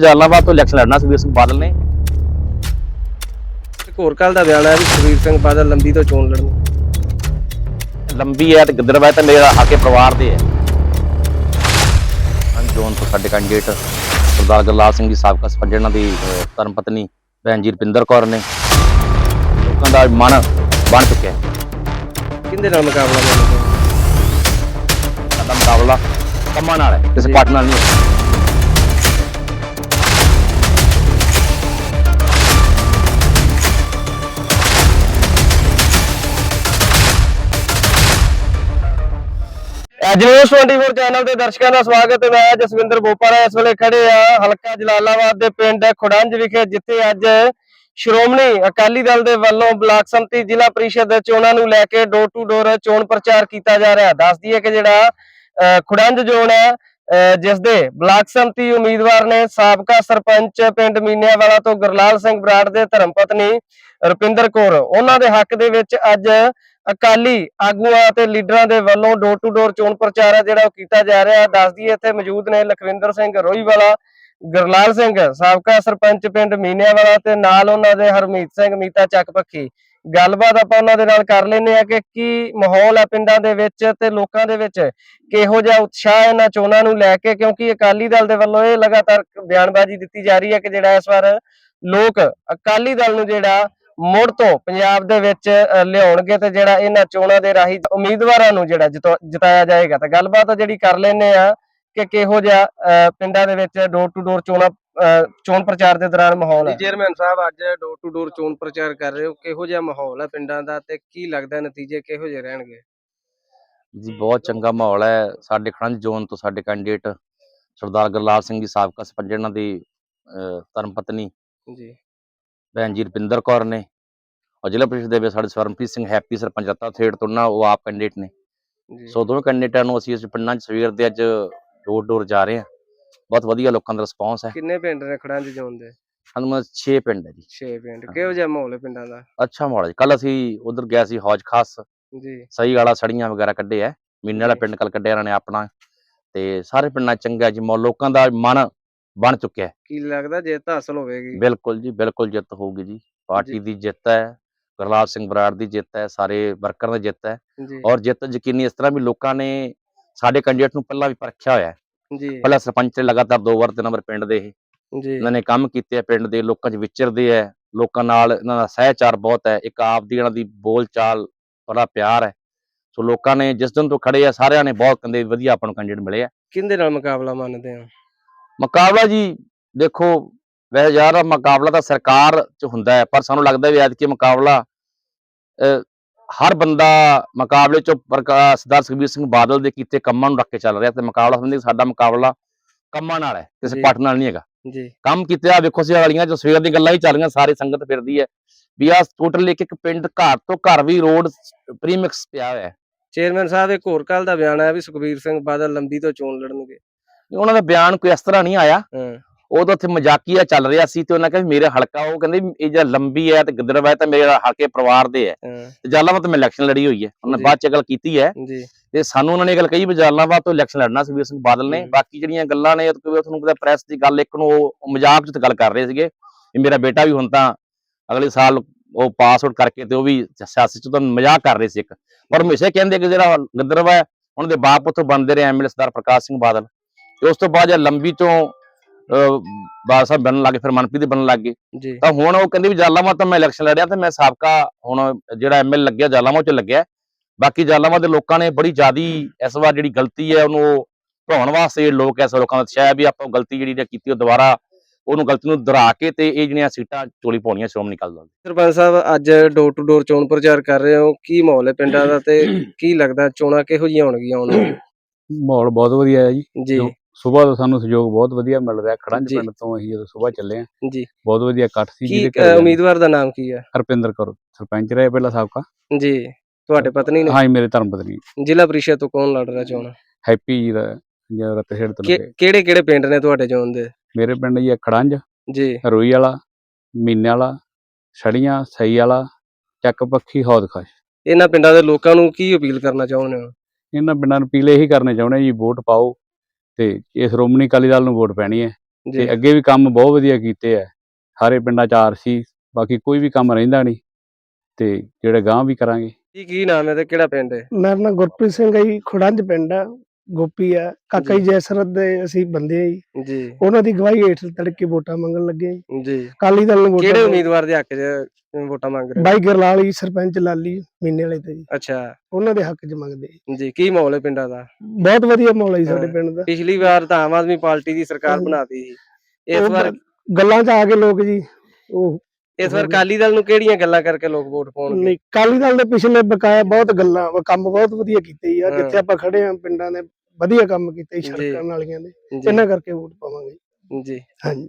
ਜਲਾਲਾਬਾਦ ਤੋਂ ਇਲੈਕਸ਼ਨ ਲੜਨਾ ਸੁਖਬੀਰ ਸਿੰਘ ਬਾਦਲ ਨੇ। ਇੱਕ ਹੋਰ ਕੱਲ ਦਾ ਬਿਆਨ ਆਇਆ ਵੀ ਸੁਖਬੀਰ ਸਿੰਘ ਬਾਦਲ ਲੰਬੀ ਤੋਂ ਚੋਣ ਲੜਨੀ ਲੰਬੀ ਹੈ ਤੇ ਗਿੱਦੜਵਾ ਹੈ ਤੇ ਮੇਰਾ ਹਾਕੇ ਪਰਿਵਾਰ ਦੇ ਹੈ। ਹਾਂ ਜੋਨ ਤੋਂ ਸਾਡੇ ਕੈਂਡੀਡੇਟ ਸਰਦਾਰ ਗੁਰਲਾਲ ਸਿੰਘ ਜੀ ਸਾਬਕਾ ਸਰਪੰਚ ਇਹਨਾਂ ਦੀ ਧਰਮ ਪਤਨੀ ਭੈਣ ਜੀ ਰਪਿੰਦਰ ਕੌਰ ਨੇ। ਲੋਕਾਂ ਦਾ ਮਨ ਬਣ ਚੁੱਕਿਆ ਹੈ। ਕਿੰਦੇ ਨਾਲ ਮੁਕਾਬਲਾ ਹੋ? ਸਾਡਾ ਮੁਕਾਬਲਾ ਕੰਮਾਂ ਨਾਲ ਹੈ ਕਿਸੇ। ਪਾਰਟੀ ਨਾਲ ਨਹੀਂ ਹੈ। ਐਜਨੂਸ 24 ਚੈਨਲ ਦੇ ਦਰਸ਼ਕਾਂ ਦਾ ਸਵਾਗਤ ਹੈ। ਮੈਂ ਜਸਵਿੰਦਰ ਬੋਪਾਰਾ ਇਸ ਵੇਲੇ ਖੜੇ ਆ ਹਲਕਾ ਜਲਾਲਾਬਾਦ ਦੇ ਪਿੰਡ ਖੁੜੰਜ ਵਿਖੇ ਜਿੱਥੇ ਅੱਜ ਸ਼੍ਰੋਮਣੀ ਅਕਾਲੀ ਦਲ ਦੇ ਵੱਲੋਂ ਬਲਾਕ ਸੰਮਤੀ ਜ਼ਿਲ੍ਹਾ ਪ੍ਰੀਸ਼ਦ ਚੋਣਾਂ ਨੂੰ ਲੈ ਕੇ ਡੋਰ ਟੂ ਡੋਰ ਚੋਣ ਪ੍ਰਚਾਰ ਕੀਤਾ ਜਾ ਰਿਹਾ। ਦੱਸ ਦਈਏ ਕਿ ਜਿਹੜਾ ਅਹ, ਖੁੜੰਜ ਜ਼ੋਨ ਹੈ ਅਹ, ਜਿਸ ਦੇ ਬਲਾਕ ਸੰਮਤੀ ਉਮੀਦਵਾਰ ਨੇ ਸਾਬਕਾ ਸਰਪੰਚ ਪਿੰਡ ਮੀਨਿਆਵਾਲਾ ਤੋਂ ਗੁਰਲਾਲ ਸਿੰਘ ਬਰਾੜ ਦੇ ਧਰਮ ਪਤਨੀ ਰੁਪਿੰਦਰ ਕੌਰ। ਉਹਨਾਂ ਦੇ ਹੱਕ ਦੇ ਵਿੱਚ ਅੱਜ ਅਕਾਲੀ ਆਗੂਆਂ ਤੇ ਲੀਡਰਾਂ ਦੇ ਵੱਲੋਂ ਡੋਰ ਟੂ ਡੋਰ ਚੋਣ ਪ੍ਰਚਾਰ ਹੈ ਜਿਹੜਾ ਉਹ ਕੀਤਾ ਜਾ ਰਿਹਾ। ਹੈ ਦੱਸ ਦਈਏ, ਇੱਥੇ ਮੌਜੂਦ ਨੇ ਲਖਵਿੰਦਰ ਸਿੰਘ ਰੋਹੀਵਾਲਾ, ਗੁਰਲਾਲ ਸਿੰਘ ਸਾਬਕਾ ਸਰਪੰਚ ਪਿੰਡ ਮੀਨਿਆਵਾਲਾ ਤੇ ਨਾਲ ਉਹਨਾਂ ਦੇ ਹਰਮੀਤ ਸਿੰਘ, ਮੀਤਾ ਚੱਕ ਪੱਖੀ ਗੱਲਬਾਤ ਆਪਾਂ ਉਹਨਾਂ ਦੇ ਨਾਲ ਕਰ ਲੈਨੇ ਆ ਕਿ ਕੀ ਮਾਹੌਲ ਹੈ ਪਿੰਡਾਂ ਦੇ ਵਿੱਚ ਤੇ ਲੋਕਾਂ ਦੇ ਵਿੱਚ? ਕਿਹੋ ਜਿਹਾ ਉਤਸ਼ਾਹ ਇਹਨਾਂ ਚੋਣਾਂ ਨੂੰ ਲੈ ਕੇ? ਕਿਉਂਕਿ ਅਕਾਲੀ ਦਲ ਦੇ ਵੱਲੋਂ ਇਹ ਲਗਾਤਾਰ ਬਿਆਨਬਾਜ਼ੀ ਦਿੱਤੀ ਜਾ ਰਹੀ ਹੈ ਕਿ ਜਿਹੜਾ ਇਸ ਵਾਰ ਲੋਕ ਅਕਾਲੀ ਦਲ ਨੂੰ ਜਿਹੜਾ ਮੁੜ ਤੋਂ ਪੰਜਾਬ ਦੇ ਵਿੱਚ ਲਿਆਉਣਗੇ ਤੇ ਜਿਹੜਾ ਇਹਨਾਂ ਚੋਣਾਂ ਦੇ ਰਾਹੀਂ ਉਮੀਦਵਾਰਾਂ ਨੂੰ ਜਿਹੜਾ ਜਿਤਾ- ਜਿਤਾਇਆ ਜਾਏਗਾ। ਤਾਂ ਗੱਲਬਾਤ ਜਿਹੜੀ ਕਰ ਲੈਨੇ ਆ ਕਿ ਕਿਹੋ ਜਿਹਾ ਪਿੰਡਾਂ ਦੇ ਵਿੱਚ ਡੋਰ ਟੂ ਡੋਰ ਚੋਣਾਂ ਚੋਣ ਪ੍ਰਚਾਰ ਦੇ ਦੌਰਾਨ ਮਾਹੌਲ ਹੈ ਚੇਅਰਮੈਨ ਸਾਹਿਬ ਅੱਜ ਡੋਰ ਟੂ ਡੋਰ ਚੋਣ ਪ੍ਰਚਾਰ ਕਰ ਰਹੇ ਹੋ। ਕਿਹੋ ਜਿਹਾ ਮਾਹੌਲ ਹੈ ਪਿੰਡਾਂ ਦਾ ਤੇ ਕੀ ਲੱਗਦਾ ਨਤੀਜੇ ਕਿਹੋ ਜਿਹੇ ਰਹਿਣਗੇ? ਜੀ ਬਹੁਤ ਚੰਗਾ ਮਾਹੌਲ ਹੈ। ਸਾਡੇ ਖੜੰਜ ਜ਼ੋਨ ਤੋਂ ਸਾਡੇ ਕੈਂਡੀਡੇਟ ਸਰਦਾਰ ਗੁਰਲਾਲ ਸਿੰਘ ਜੀ ਸਾਬਕਾ ਸਰਪੰਚ ਇਹਨਾਂ ਦੀ ਧਰਮ ਪਤਨੀ ਜੀ। ਭੈਣ ਜੀ ਰੁਪਿੰਦਰ ਕੌਰ ਨੇ। ਔਰ ਜ਼ਿਲ੍ਹਾ ਪ੍ਰੀਸ਼ਦ ਦੇ ਵਿੱਚ ਸਾਡੇ ਸਵਰਨਪ੍ਰੀਤ ਸਿੰਘ ਹੈਪੀ ਸਰਪੰਚ ਰਤਾ ਥੇੜ ਤੋਂ ਨਾ ਉਹ ਆਪ ਕੈਂਡੀਡੇਟ ਨੇ। ਜੀ। ਸੋ ਦੋਵੇਂ ਕੈਂਡੀਡੇਟਾਂ ਨੂੰ ਅਸੀਂ ਇਸ ਪਿੰਡਾਂ 'ਚ ਸਵੇਰ ਦੇ ਅੱਜ ਡੋਰ ਡੋਰ ਜਾ ਰਹੇ ਹਾਂ। ਬਹੁਤ ਵਧੀਆ ਲੋਕਾਂ ਦਾ ਰਿਸਪੌਂਸ ਹੈ। ਕਿੰਨੇ ਪਿੰਡ ਨੇ ਖੜਾਂ ਚ ਜੋਨ ਦੇ? ਸਾਨੂੰ 6 ਪਿੰਡ ਹੈ ਜੀ। 6 ਪਿੰਡ। ਕਿਹੋ ਜਿਹਾ ਮਾਹੌਲ ਹੈ ਪਿੰਡਾਂ ਦਾ? ਅੱਛਾ ਮਾਹੌਲ ਹੈ ਕੱਲ ਅਸੀਂ ਉਧਰ ਗਿਆ ਸੀ ਹੌਜ ਖਾਸ। ਜੀ। ਸਹੀ ਵਾਲਾ ਸੜੀਆਂ ਵਗੈਰਾ ਕੱਢੇ ਐ ਮੀਨੇ ਵਾਲਾ ਜੀ। ਪਿੰਡ ਕੱਲ ਕੱਢਿਆ ਇਹਨਾਂ ਨੇ ਆਪਣਾ। ਤੇ ਸਾਰੇ ਪਿੰਡਾਂ ਚੰਗਾ ਜੀ। ਮਾਹੌਲ ਲੋਕਾਂ ਦਾ ਮਨ ਬਣ ਚੁੱਕਿਆ ਹੈ। ਕੀ ਲੱਗਦਾ ਜਿੱਤ ਹਾਸਲ ਹੋਵੇਗੀ? ਬਿਲਕੁਲ ਜੀ ਬਿਲਕੁਲ ਜਿੱਤ ਹੋਊਗੀ ਜੀ। ਪਾਰਟੀ ਦੀ ਜਿੱਤ ਹੈ ਗੁਰਲਾਲ ਸਿੰਘ ਬਰਾੜ ਦੀ ਜਿੱਤ ਹੈ ਸਾਰੇ ਵਰਕਰਾਂ ਦੀ ਜਿੱਤ ਹੈ ਔਰ ਜਿੱਤ ਯਕੀਨੀ ਇਸ ਤਰ੍ਹਾਂ ਵੀ ਲੋਕਾਂ ਨੇ ਸਾਡੇ ਕੈਂਡੀਡੇਟ ਨੂੰ ਪਹਿਲਾਂ ਵੀ ਪਰਖਿਆ ਹੋਇਆ ਹੈ। ਜੀ। ਪਹਿਲਾਂ ਸਰਪੰਚ ਤੇ ਲਗਾਤਾਰ ਦੋ ਵਾਰ ਤਿੰਨ ਨੰਬਰ ਪਿੰਡ ਦੇ ਇਹ। ਜੀ। ਇਹਨਾਂ ਨੇ ਕੰਮ ਕੀਤੇ ਆ ਪਿੰਡ ਦੇ ਲੋਕਾਂ 'ਚ ਵਿਚਰਦੇ ਆ ਲੋਕਾਂ ਨਾਲ ਇਹਨਾਂ ਦਾ ਸਹਿਚਾਰ ਬਹੁਤ ਹੈ। ਇੱਕ ਆਪ ਦੀ ਇਹਨਾਂ ਦੀ ਬੋਲ ਚਾਲ ਬੜਾ ਪਿਆਰ ਹੈ। ਸੋ ਲੋਕਾਂ ਨੇ ਜਿਸ ਦਿਨ ਤੋਂ ਖੜੇ ਆ ਸਾਰਿਆਂ ਨੇ ਬਹੁਤ ਕਹਿੰਦੇ ਵਧੀਆ ਆਪਾਂ ਨੂੰ ਕੈਂਡੀਡੇਟ ਮਿਲੇ ਆ। ਕਿਹਦੇ ਨਾਲ ਮੁਕਾਬਲਾ ਮੰਨਦੇ ਹੋ? ਮੁਕਾਬਲਾ ਜੀ ਦੇਖੋ ਵੈਸੇ ਯਾਰ ਮੁਕਾਬਲਾ ਤਾਂ ਸਰਕਾਰ 'ਚ ਹੁੰਦਾ ਹੈ ਪਰ ਸਾਨੂੰ ਲੱਗਦਾ ਵੀ ਐਤਕੀ ਮੁਕਾਬਲਾ ਹਰ ਬੰਦਾ ਮੁਕਾਬਲੇ 'ਚੋਂ ਸਰਦਾਰ ਸੁਖਬੀਰ ਸਿੰਘ ਬਾਦਲ ਦੇ ਕੀਤੇ ਕੰਮਾਂ ਨੂੰ ਰੱਖ ਕੇ ਚੱਲ ਰਿਹਾ ਤੇ ਮੁਕਾਬਲਾ ਸਮਝਦੇ ਸਾਡਾ ਮੁਕਾਬਲਾ ਕੰਮਾਂ ਨਾਲ ਹੈ ਕਿਸੇ ਜੀ। ਪਾਰਟੀ ਨਾਲ ਨਹੀਂ ਹੈਗਾ। ਜੀ। ਕੰਮ ਕੀਤੇ ਆ ਵੇਖੋ ਸੀ ਵਾਲੀਆਂ ਜੋ ਸਵੇਰ ਦੀ ਗੱਲਾਂ ਹੀ ਚੱਲ ਰਹੀਆਂ ਸਾਰੇ ਸੰਗਤ ਫਿਰਦੀ ਹੈ ਵੀ ਆ ਟੋਟਲ ਇੱਕ ਇੱਕ ਪਿੰਡ ਘਰ ਤੋਂ ਘਰ ਵੀ ਰੋਡ ਪ੍ਰੀਮਿਕਸ ਪਿਆ ਹੋਇਆ ਹੈ। ਚੇਅਰਮੈਨ ਸਾਹਿਬ ਇੱਕ ਹੋਰ ਕੱਲ ਦਾ ਬਿਆਨ ਆਇਆ ਵੀ ਸੁਖਬੀਰ ਸਿੰਘ ਬਾਦਲ ਲੰਬੀ ਤੋਂ ਚੋਣ ਲੜਨਗੇ। ਉਹਨਾਂ ਦਾ ਬਿਆਨ ਕੋਈ ਇਸ ਤਰ੍ਹਾਂ ਨਹੀਂ ਆਇਆ। ਉਹ ਤਾਂ ਉੱਥੇ ਮਜ਼ਾਕੀਆ ਚੱਲ ਰਿਹਾ ਸੀ ਤੇ ਉਹਨਾਂ ਕਹਿੰਦੇ ਮੇਰੇ ਹਲਕਾ ਉਹ ਕਹਿੰਦੇ ਇਹ ਜਿਹੜਾ ਲੰਬੀ ਹੈ ਤੇ ਗਿੱਦੜਵਾ ਹੈ ਤਾਂ ਮੇਰੇ ਹਲਕੇ ਪਰਿਵਾਰ ਦੇ ਹੈ। ਤੇ ਤੋਂ ਮੈਂ ਇਲੈਕਸ਼ਨ ਲੜੀ ਹੋਈ ਹੈ। ਉਹਨਾਂ। ਬਾਅਦ ਚ ਗੱਲ ਕੀਤੀ ਹੈ। ਤੇ ਸਾਨੂੰ ਉਹਨਾਂ ਨੇ ਗੱਲ ਕਹੀ ਵੀ ਤੋਂ ਇਲੈਕਸ਼ਨ ਲੜਨਾ ਸੁਖਬੀਰ ਸਿੰਘ ਬਾਦਲ ਨੇ। ਬਾਕੀ ਜਿਹੜੀਆਂ ਗੱਲਾਂ ਨੇ ਤੁਹਾਨੂੰ ਪਤਾ ਪ੍ਰੈਸ ਦੀ ਗੱਲ ਇੱਕ ਨੂੰ ਉਹ ਮਜ਼ਾਕ ਚ ਗੱਲ ਕਰ ਰਹੇ ਸੀਗੇ ਵੀ ਮੇਰਾ ਬੇਟਾ ਵੀ ਹੁਣ ਤਾਂ ਅਗਲੇ ਸਾਲ ਉਹ ਪਾਸ ਆਊਟ ਕਰਕੇ ਤੇ ਉਹ ਵੀ ਸਿਆਸਤ ਚ ਤਾਂ ਮਜ਼ਾਕ ਕਰ ਰਹੇ ਸੀ ਇੱਕ। ਪਰ ਹਮੇਸ਼ਾ ਕਹਿੰਦੇ ਕਿ ਜਿਹੜਾ ਗਿੱਦੜਵਾ ਹੈ ਉਹਨਾਂ ਦੇ ਬਾਪ ਉੱਥੋਂ ਬਣਦੇ ਰਹੇ ਐਮਐਲਏ ਸਰਦਾਰ ਪ੍ਰਕਾਸ਼ ਸਿੰਘ ਬਾਦਲ। ਤੇ ਉਸ ਤੋਂ ਬਾਅਦ ਜਦ ਲੰਬੀ ਤੋਂ ਬਾਦਲ ਸਾਹਿਬ ਬਣਨ ਲੱਗੇ ਫਿਰ ਮਨਪ੍ਰੀਤ ਦੇ ਬਣਨ ਲੱਗੇ ਜੀ। ਤਾਂ ਹੁਣ ਉਹ ਕਹਿੰਦੇ ਵੀ ਜਾਲਾਮਾ ਤਾਂ ਮੈਂ ਇਲੈਕਸ਼ਨ ਲੜਿਆ ਤੇ ਮੈਂ ਸਾਬਕਾ ਹੁਣ ਜਿਹੜਾ ਐਮਐਲ ਲੱਗਿਆ ਜਾਲਾਮਾ ਚ ਲੱਗਿਆ। ਬਾਕੀ ਜਾਲਾਮਾ ਦੇ ਲੋਕਾਂ ਨੇ ਬੜੀ ਜ਼ਿਆਦੀ ਇਸ ਵਾਰ ਜਿਹੜੀ ਗਲਤੀ ਹੈ ਉਹਨੂੰ ਉਹ ਭਰਾਉਣ ਵਾਸਤੇ ਲੋਕ ਐਸੇ ਲੋਕਾਂ ਦਾ ਹੈ ਵੀ ਆਪਾਂ ਉਹ ਗਲਤੀ ਜਿਹੜੀ ਨੇ ਕੀਤੀ ਉਹ ਦੁਬਾਰਾ ਉਹਨੂੰ ਗਲਤੀ ਨੂੰ ਦੁਹਰਾ ਕੇ ਤੇ ਇਹ ਜਿਹੜੀਆਂ ਸੀਟਾਂ ਚੋਲੀ ਪਾਉਣੀਆਂ ਸ਼੍ਰੋਮਣੀ ਅਕਾਲੀ ਦਲ। ਸਰਪੰਚ ਸਾਹਿਬ ਅੱਜ ਡੋਰ ਟੂ ਡੋਰ ਚੋਣ ਪ੍ਰਚਾਰ ਕਰ ਰਹੇ ਹੋ। ਕੀ ਮਾਹੌਲ ਹੈ ਪਿੰਡਾਂ ਦਾ ਤੇ ਕੀ ਲੱਗਦਾ? ਚੋਣਾਂ ਕਿਹੋ ਜਿਹੀਆਂ ਹੋਣਗੀਆਂ ਹੁਣ? ਮਾਹੌਲ ਬਹੁਤ ਵਧੀਆ ਹੈ ਜੋ- ਸਵੇਰ ਤੋਂ ਸਾਨੂੰ ਸਹਿਯੋਗ ਬਹੁਤ ਵਧੀਆ ਮਿਲ ਰਿਹਾ। ਖੜੰਜ ਜੀ। ਪਿੰਡ ਤੋਂ ਅਸੀਂ ਜਦੋਂ ਸਵੇਰ ਚੱਲੇ ਆ ਜੀ। ਬਹੁਤ ਵਧੀਆ ਇਕੱਠ ਸੀ ਕੀ ਜਿਹਦੇ ਅ, ਘਰੇ ਉਮੀਦਵਾਰ ਦਾ ਨਾਮ ਕੀ ਹੈ? ਹਰਪਿੰਦਰ ਕੌਰ ਸਰਪੰਚ ਰਹੇ ਪਹਿਲਾਂ ਸਾਬਕਾ। ਜੀ ਤੁਹਾਡੇ ਪਤਨੀ ਨੇ? ਹਾਂ ਜੀ ਮੇਰੇ ਧਰਮ ਪਤਨੀ। ਜ਼ਿਲ੍ਹਾ ਪ੍ਰੀਸ਼ਦ ਤੋਂ ਕੌਣ ਲੜ ਰਿਹਾ ਚੋਣ? ਹੈਪੀ ਜੀ ਦਾ ਜਿਹੜਾ ਰਤਸ਼ੇੜ ਤੋਂ ਲੱਗੇ। ਕਿਹੜੇ ਕਿਹੜੇ ਪਿੰਡ ਨੇ ਤੁਹਾਡੇ ਚੋਣ ਦੇ? ਮੇਰੇ ਪਿੰਡ ਜੀ ਖੜੰਜ ਜੀ। ਰੋਈ ਵਾਲਾ ਮੀਨੇ ਵਾਲਾ ਛੜੀਆਂ ਸਈ ਵਾਲਾ ਚੱਕ ਪੱਖੀ ਹੌਦ ਖਾਸ਼। ਇਹਨਾਂ ਪਿੰਡਾਂ ਦੇ ਲੋਕਾਂ ਨੂੰ ਕੀ ਅਪੀਲ ਕਰਨਾ ਚਾਹੁੰਦੇ ਹੋ? ਇਹਨਾਂ ਪਿੰਡਾਂ ਨੂੰ ਪੀਲੇ ਹੀ ਕਰਨੇ ਚਾਹੁੰਦੇ ਜੀ ਵੋਟ ਪਾਓ। ਤੇ ਇਹ ਸ਼੍ਰੋਮਣੀ ਅਕਾਲੀ ਦਲ ਨੂੰ ਵੋਟ ਪੈਣੀ ਹੈ ਤੇ ਅੱਗੇ ਵੀ ਕੰਮ ਬਹੁਤ ਵਧੀਆ ਕੀਤੇ ਆ। ਸਾਰੇ ਪਿੰਡਾਂ ਚ ਆਰਸੀ ਬਾਕੀ ਕੋਈ ਵੀ ਕੰਮ ਰਹਿੰਦਾ ਨਹੀਂ ਤੇ ਜਿਹੜੇ ਗਾਂ ਵੀ ਕਰਾਂਗੇ। ਕੀ ਕੀ ਨਾਮ ਹੈ ਤੇ ਕਿਹੜਾ ਪਿੰਡ ਹੈ? ਮੇਰਾ ਨਾਮ ਗੁਰਪ੍ਰੀਤ ਸਿੰਘ ਹੈ ਜੀ ਖੁੜੰਜ ਪਿੰਡ ਆ। ਗੋਪੀ ਆ ਕਾਕਾ ਜੀ ਜੈਸਰਤ ਦੇ ਅਸੀਂ ਬੰਦੇ ਆ ਜੀ ਜੀ ਉਹਨਾਂ ਦੀ ਗਵਾਹੀ ਹੇਠ ਤੜਕੇ ਵੋਟਾਂ ਮੰਗਣ ਲੱਗੇ ਜੀ। ਅਕਾਲੀ ਦਲ ਨੂੰ ਕਿਹੜੇ ਉਮੀਦਵਾਰ ਦੇ ਹੱਕ 'ਚ ਵੋਟਾਂ ਮੰਗ ਰਹੇ? ਬਾਈ ਗਰਲਾਲ ਜੀ ਸਰਪੰਚ ਲਾਲੀ ਮਹੀਨੇ ਵਾਲੇ ਤੇ ਜੀ ਅੱਛਾ ਉਹਨਾਂ ਦੇ ਹੱਕ 'ਚ ਮੰਗਦੇ ਜੀ। ਕੀ ਮਾਹੌਲ ਹੈ ਪਿੰਡਾਂ ਦਾ ਬਹੁਤ ਵਧੀਆ ਮਾਹੌਲ ਹੈ ਸਾਡੇ। ਪਿੰਡ ਦਾ ਪਿਛਲੀ ਵਾਰ ਤਾਂ ਆਮ ਆਦਮੀ ਪਾਰਟੀ ਦੀ ਸਰਕਾਰ। ਬਣਾਤੀ ਸੀ ਇਸ ਵਾਰ ਗੱਲਾਂ 'ਚ ਆ ਕੇ ਲੋਕ ਜੀ ਉਹ ਇਸ ਵਾਰ ਅਕਾਲੀ ਦਲ ਨੂੰ ਕਿਹੜੀਆਂ ਗੱਲਾਂ ਕਰਕੇ ਲੋਕ ਵੋਟ ਪਾਉਣਗੇ ਨਹੀਂ ਅਕਾਲੀ ਦਲ ਦੇ ਪਿਛਲੇ ਬਕਾਇਆ ਬਹੁਤ ਗੱਲਾਂ ਕੰਮ ਬਹੁਤ ਵਧੀਆ ਕੀਤੇ ਆ। ਜਿੱਥੇ ਆਪਾਂ ਖੜੇ ਆ ਪਿੰਡਾਂ ਦੇ ਵਧੀਆ ਕੰਮ ਕੀਤੇ ਜੀ, ਨਾਲੀਆਂ ਦੇ। ਜੀ। ਇਹਨਾਂ ਕਰਕੇ ਵੋਟ ਪਾਵਾਂਗੇ। ਜੀ। ਹਾਂਜੀ।